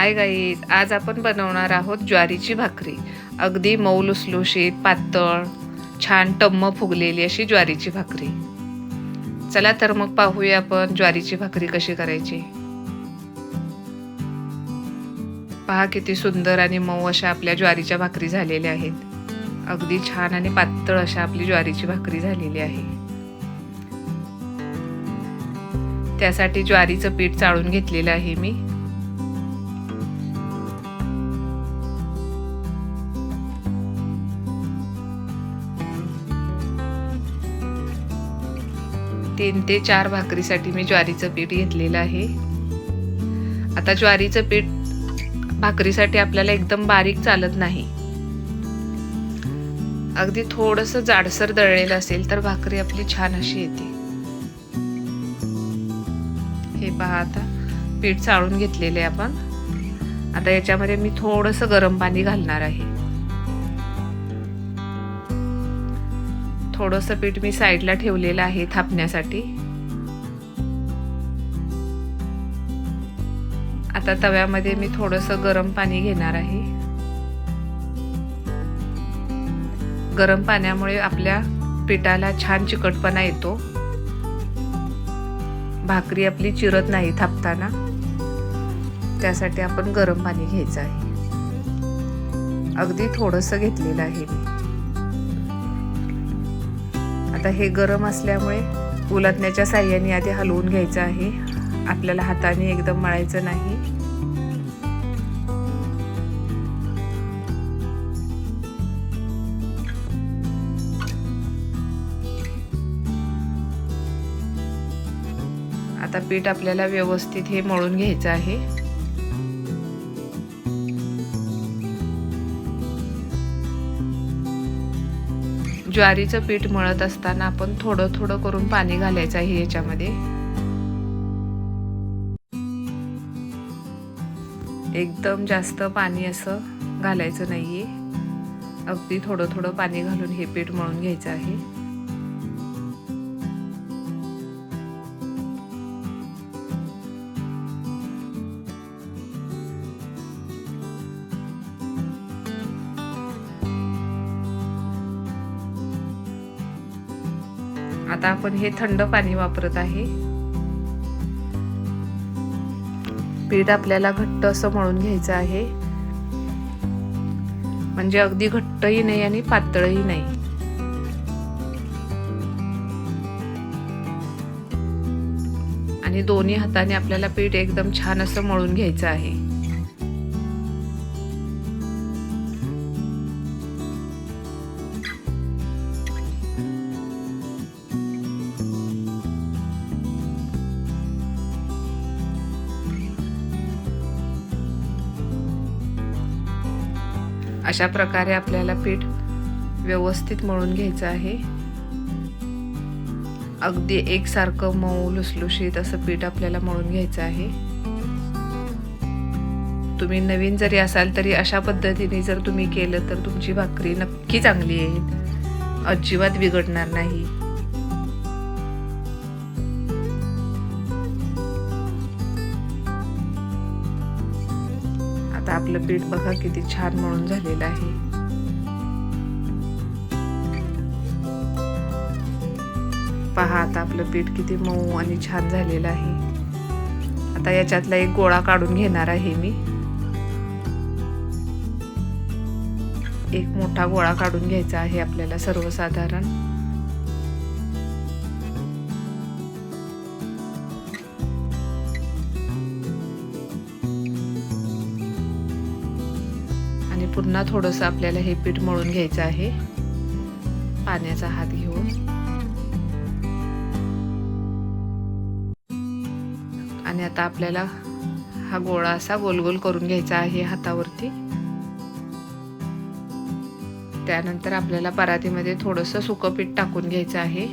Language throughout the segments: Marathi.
हाय गाईज आज आपण बनवणार आहोत ज्वारीची भाकरी. अगदी मऊ लुसलुशीत पातळ छान टम्म फुगलेली अशी ज्वारीची भाकरी. चला तर मग पाहूया आपण ज्वारीची भाकरी कशी करायची. पहा किती सुंदर आणि मऊ अशा आपल्या ज्वारीच्या भाकरी झालेल्या आहेत. अगदी छान आणि पातळ अशा आपली ज्वारीची भाकरी झालेली आहे. त्यासाठी ज्वारीचं पीठ चाळून घेतलेलं आहे मी. तीन ते चार भाकरीसाठी मी ज्वारीचं पीठ घेतलेलं आहे. आता ज्वारीचं पीठ भाकरीसाठी आपल्याला एकदम बारीक चालत नाही. अगदी थोडस जाडसर दळलेलं असेल तर भाकरी आपली छान अशी येते. हे पहा आता पीठ चाळून घेतलेले आपण. आता याच्यामध्ये मी थोडस गरम पाणी घालणार आहे. थोडस पीठ मी साईडला ठेवलेलं आहे थापण्यासाठी. आता तव्यामध्ये मी थोडस गरम पाणी घेणार आहे. गरम पाण्यामुळे आपल्या पिठाला छान चिकटपणा येतो. भाकरी आपली चिरत नाही थापताना. त्यासाठी आपण गरम पाणी घ्यायचं आहे. अगदी थोडंसं घेतलेलं आहे मी. आता हे गरम असल्यामुळे उलटण्याच्या साह्याने आधी हलवून घ्यायचं आहे. आपल्याला हाताने एकदम मळायचं नाही. आता पीठ आपल्याला व्यवस्थित हे मळून घ्यायचं आहे. ज्वारीचं पीठ मळत असताना आपण थोडं थोडं करून पाणी घालायचं आहे याच्यामध्ये. एकदम जास्त पाणी असं घालायचं नाहीये. अगदी थोडं थोडं पाणी घालून हे पीठ मळून घ्यायचं आहे. आता आपण हे थंड पाणी वापरत आहे. पीठ आपल्याला घट्ट असं मळून घ्यायचं आहे. म्हणजे अगदी घट्टही नाही आणि पातळही नाही. आणि दोन्ही हाताने आपल्याला पीठ एकदम छान असं मळून घ्यायचं आहे. अशा प्रकारे आपल्याला पीठ व्यवस्थित मळून घ्यायचं आहे. अगदी एकसारखं मऊ लुसलुशीत असं पीठ आपल्याला मळून घ्यायचं आहे. तुम्ही नवीन जरी असाल तरी अशा पद्धतीने जर तुम्ही केलं तर तुमची भाकरी नक्की चांगली येईल. अजिबात बिघडणार नाही. आपलं पीठ बघा किती छान मळून झालेलं आहे. पहा आता आपलं पीठ किती मऊ आणि छान झालेलं आहे. आता याच्यातला एक गोळा काढून घेणार आहे मी. एक मोठा गोळा काढून घ्यायचा आहे आपल्याला सर्वसाधारण. आणि पुन्हा थोडंसं आपल्याला हे पीठ मळून घ्यायचं आहे. पाण्याचा हात घेऊन. आणि आता आपल्याला हा गोळा असा गोल गोल करून घ्यायचा आहे हातावरती. त्यानंतर आपल्याला परातीमध्ये थोडंसं सुकं पीठ टाकून घ्यायचं आहे.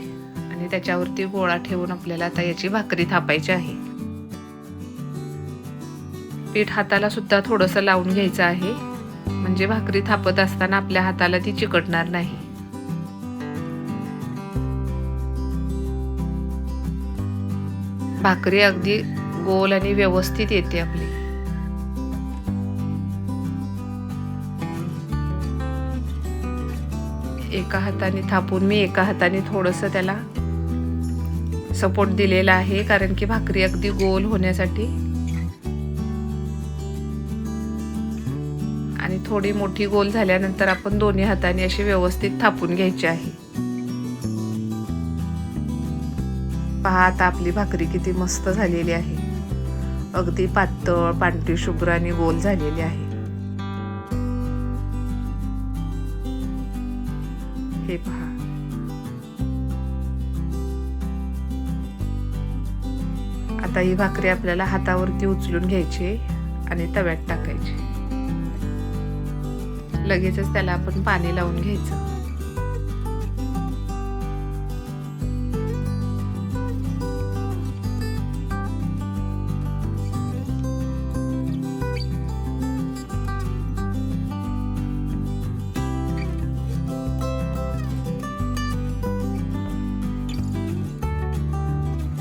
आणि त्याच्यावरती गोळा ठेवून आपल्याला आता याची भाकरी थापायची आहे. पीठ हाताला सुद्धा थोडंसं लावून घ्यायचं आहे. म्हणजे भाकरी थापत असताना आपल्या हाताला ती चिकटणार नाही. भाकरी अगदी गोल आणि व्यवस्थित येते आपली. एका हाताने थापून मी एका हाताने थोडंसं त्याला सपोर्ट दिलेला आहे कारण की भाकरी अगदी गोल होण्यासाठी थोडी मोठी गोल झाल्यानंतर आपण दोन्ही हाताने अशी व्यवस्थित थापून घ्यायची आहे. पहा आता आपली भाकरी किती मस्त झालेली आहे. अगदी पातळ पांढरी शुभ्र आणि गोल झालेली आहे. हे पहा. आता ही भाकरी आपल्याला हातावरती उचलून घ्यायची आणि तव्यात टाकायची. लगेचच त्याला आपण पाणी लावून घ्यायचं.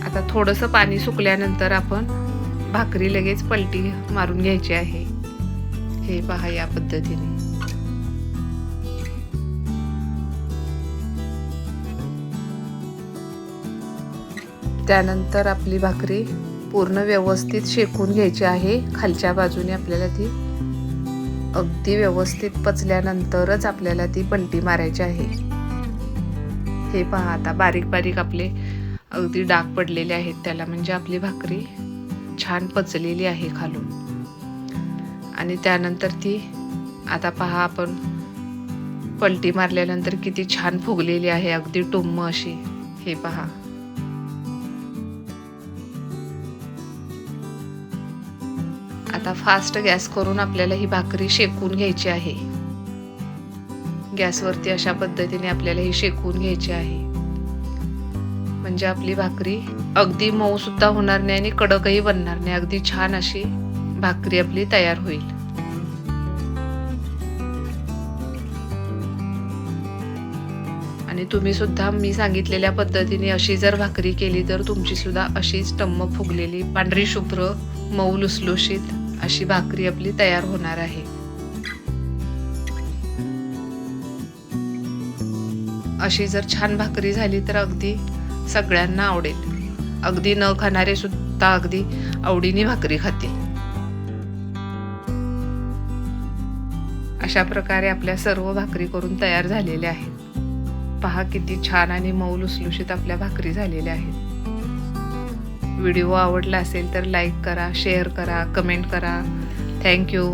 आता थोडंसं पाणी सुकल्यानंतर आपण भाकरी लगेच पलटी मारून घ्यायची आहे. हे पहा या पद्धतीने. त्यानंतर आपली भाकरी पूर्ण व्यवस्थित शेकून घ्यायची आहे. खालच्या बाजूने आपल्याला ती अगदी व्यवस्थित पचल्यानंतरच आपल्याला ती पलटी मारायची आहे. हे पहा आता बारीक बारीक आपले अगदी डाग पडलेले आहेत. त्याला म्हणजे आपली भाकरी छान पचलेली आहे खालून. आणि त्यानंतर ती आता पहा आपण पलटी मारल्यानंतर किती छान फुगलेली आहे. अगदी टुम्म अशी. हे पहा. आता फास्ट गॅस करून आपल्याला ही भाकरी शेकून घ्यायची आहे. गॅसवरती अशा पद्धतीने आपल्याला ही शेकून घ्यायची आहे. म्हणजे आपली भाकरी अगदी मऊ सुद्धा होणार नाही आणि कडकही बनणार नाही. अगदी छान अशी भाकरी आपली तयार होईल. आणि तुम्ही सुद्धा मी सांगितलेल्या पद्धतीने अशी जर भाकरी केली तर तुमची सुद्धा अशीच टम्म फुगलेली पांढरी शुभ्र मऊ लुसलुशीत अशी भाकरी आपली तयार होणार आहे. अशी जर छान भाकरी झाली तर अगदी सगळ्यांना आवडेल. अगदी न खाणारे सुद्धा अगदी आवडीने भाकरी खातील. अशा प्रकारे आपल्या सर्व भाकरी करून तयार झालेल्या आहेत. पहा किती छान आणि मऊ लुसलुशीत आपल्या भाकरी झालेल्या आहेत. व्हिडिओ आवडला असेल तर लाईक करा शेअर करा कमेंट करा. थँक्यू